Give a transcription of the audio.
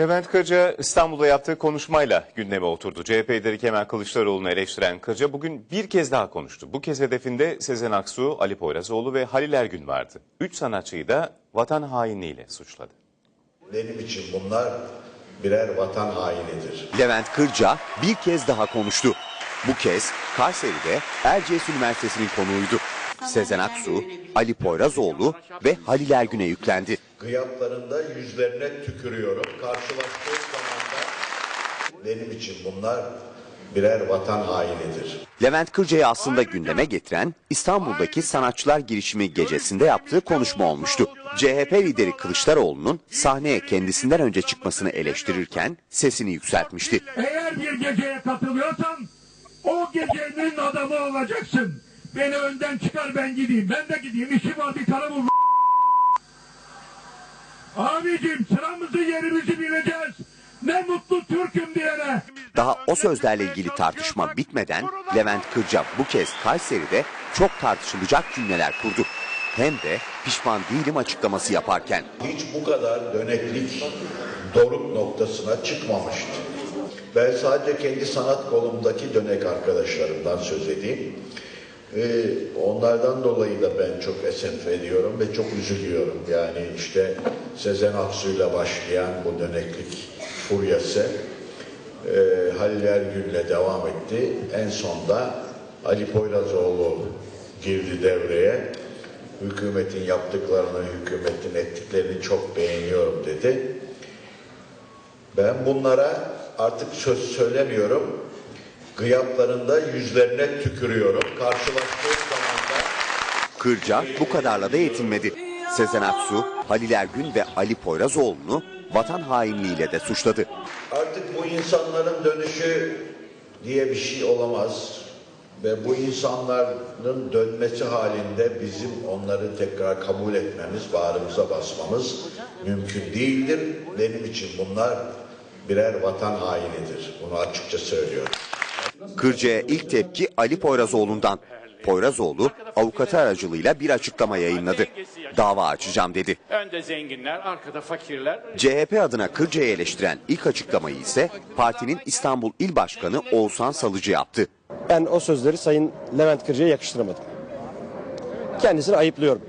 Levent Kırca İstanbul'da yaptığı konuşmayla gündeme oturdu. CHP lideri Kemal Kılıçdaroğlu'nu eleştiren Kırca bugün bir kez daha konuştu. Bu kez hedefinde Sezen Aksu, Ali Poyrazoğlu ve Halil Ergün vardı. Üç sanatçıyı da vatan hainliğiyle suçladı. Benim için bunlar birer vatan hainidir. Levent Kırca bir kez daha konuştu. Bu kez Kayseri'de Erciyes Üniversitesi'nin konuğuydu. Sezen Aksu, Ali Poyrazoğlu ve Halil Ergün'e yüklendi. Gıyaplarında yüzlerine tükürüyorum. Karşılaştığım zaman da benim için bunlar birer vatan hainidir. Levent Kırca'yı aslında gündeme getiren İstanbul'daki sanatçılar girişimi gecesinde yaptığı konuşma olmuştu. CHP lideri Kılıçdaroğlu'nun sahneye kendisinden önce çıkmasını eleştirirken sesini yükseltmişti. Eğer bir geceye katılıyorsan o gecenin adamı olacaksın. Beni önden çıkar ben gideyim. Ben de gideyim. İşim var bir tane vur. Abicim sıramızı yerimizi bileceğiz. Ne mutlu Türk'üm diyene. Daha o sözlerle ilgili tartışma bitmeden Levent Kırca bu kez Kayseri'de çok tartışılacak cümleler kurdu. Hem de pişman değilim açıklaması yaparken. Hiç bu kadar döneklik doruk noktasına çıkmamıştı. Ben sadece kendi sanat kolumdaki dönek arkadaşlarımdan söz edeyim. Ee, onlardan dolayı da ben çok esenf ediyorum ve çok üzülüyorum. Yani işte Sezen Aksu'yla başlayan bu döneklik furyası e, Halil Ergün'le devam etti. En sonda Ali Poyrazoğlu girdi devreye. Hükümetin yaptıklarını, hükümetin ettiklerini çok beğeniyorum dedi. Ben bunlara artık söz söylemiyorum. Gıyaplarında yüzlerine tükürüyorum. Karşılaştığım zaman da Kırca bu kadarla da yetinmedi. Sezen Aksu, Halil Ergün ve Ali Poyrazoğlu'nu vatan hainliğiyle de suçladı. artık bu insanların dönüşü diye bir şey olamaz. Ve bu insanların dönmesi halinde bizim onları tekrar kabul etmemiz, bağrımıza basmamız mümkün değildir. Benim için bunlar birer vatan hainidir. Bunu açıkça söylüyorum. Kırca'ya ilk tepki Ali Poyrazoğlu'ndan. Poyrazoğlu avukatı aracılığıyla bir açıklama yayınladı. Dava açacağım dedi. Önde zenginler, arkada fakirler. CHP adına Kırca'yı eleştiren ilk açıklamayı ise partinin İstanbul İl Başkanı Oğuzhan Salıcı yaptı. Ben o sözleri Sayın Levent Kırca'ya yakıştıramadım. Kendisini ayıplıyorum.